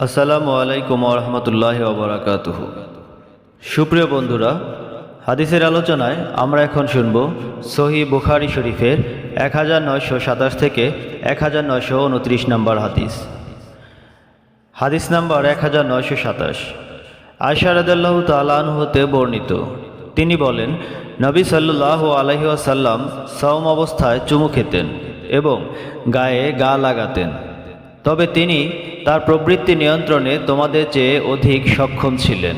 আসসালামু আলাইকুম রহমতুল্লাহ ওবরাকাতুহ সুপ্রিয় বন্ধুরা, হাদিসের আলোচনায় আমরা এখন শুনব সহি বুখারি শরীফের এক হাজার নয়শো সাতাশ থেকে এক হাজার নয়শো উনত্রিশ নম্বর হাদিস। হাদিস নাম্বার এক হাজার নয়শো সাতাশ আয়সারদাল্লাহ তালান হতে বর্ণিত। তিনি বলেন, নবী সাল্লাহ আলহিহাসাল্লাম সওম অবস্থায় চুমু খেতেন এবং গায়ে গা লাগাতেন। তবে তিনি তার প্রবৃত্তি নিয়ন্ত্রণে তোমাদের চেয়ে অধিক সক্ষম ছিলেন।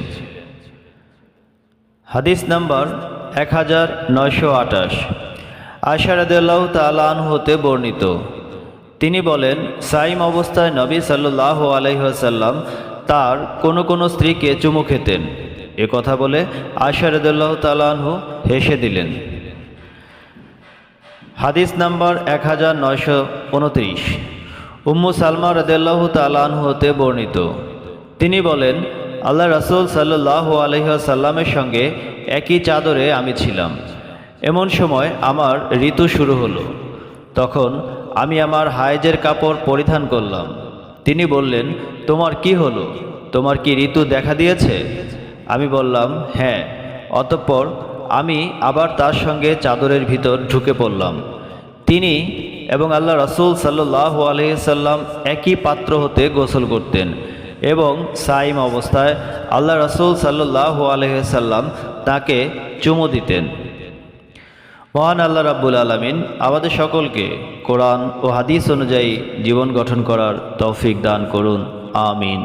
হাদিস নাম্বার এক হাজার নয়শো আঠাশ। আশারদাল্লাহ তালান হতে বর্ণিত। তিনি বলেন, সাইম অবস্থায় নবী সাল্লাহ আলহিহাসাল্লাম তার কোনো কোনো স্ত্রীকে চুমু খেতেন। এ কথা বলে আশারদুল্লাহ তালানহু হেসে দিলেন। হাদিস নাম্বার এক হাজার নয়শো উনত্রিশ। উম্মু সালমা রদাল্লাহ তালানহু হতে বর্ণিত। তিনি বলেন, আল্লাহ রসুল সাল্লাহ আলহিহাসাল্লামের সঙ্গে একই চাদরে আমি ছিলাম। এমন সময় আমার ঋতু শুরু হলো। তখন আমি আমার হায়েজের কাপড় পরিধান করলাম। তিনি বললেন, তোমার কি হলো? তোমার কি ঋতু দেখা দিয়েছে? আমি বললাম হ্যাঁ। অতঃপর আমি আবার তার সঙ্গে চাদরের ভিতর ঢুকে পড়লাম। তিনি এবং আল্লাহ রসুল সাল্লাহ আলহিসাল্লাম একই পাত্র হতে গোসল করতেন। এবং সাইম অবস্থায় আল্লাহ রসুল সাল্লাহ আলহিসাল্লাম তাকে চুমু দিতেন। মহান আল্লাহ রাব্বুল আলমিন আমাদের সকলকে কোরআন ও হাদিস অনুযায়ী জীবন গঠন করার তৌফিক দান করুন। আমিন।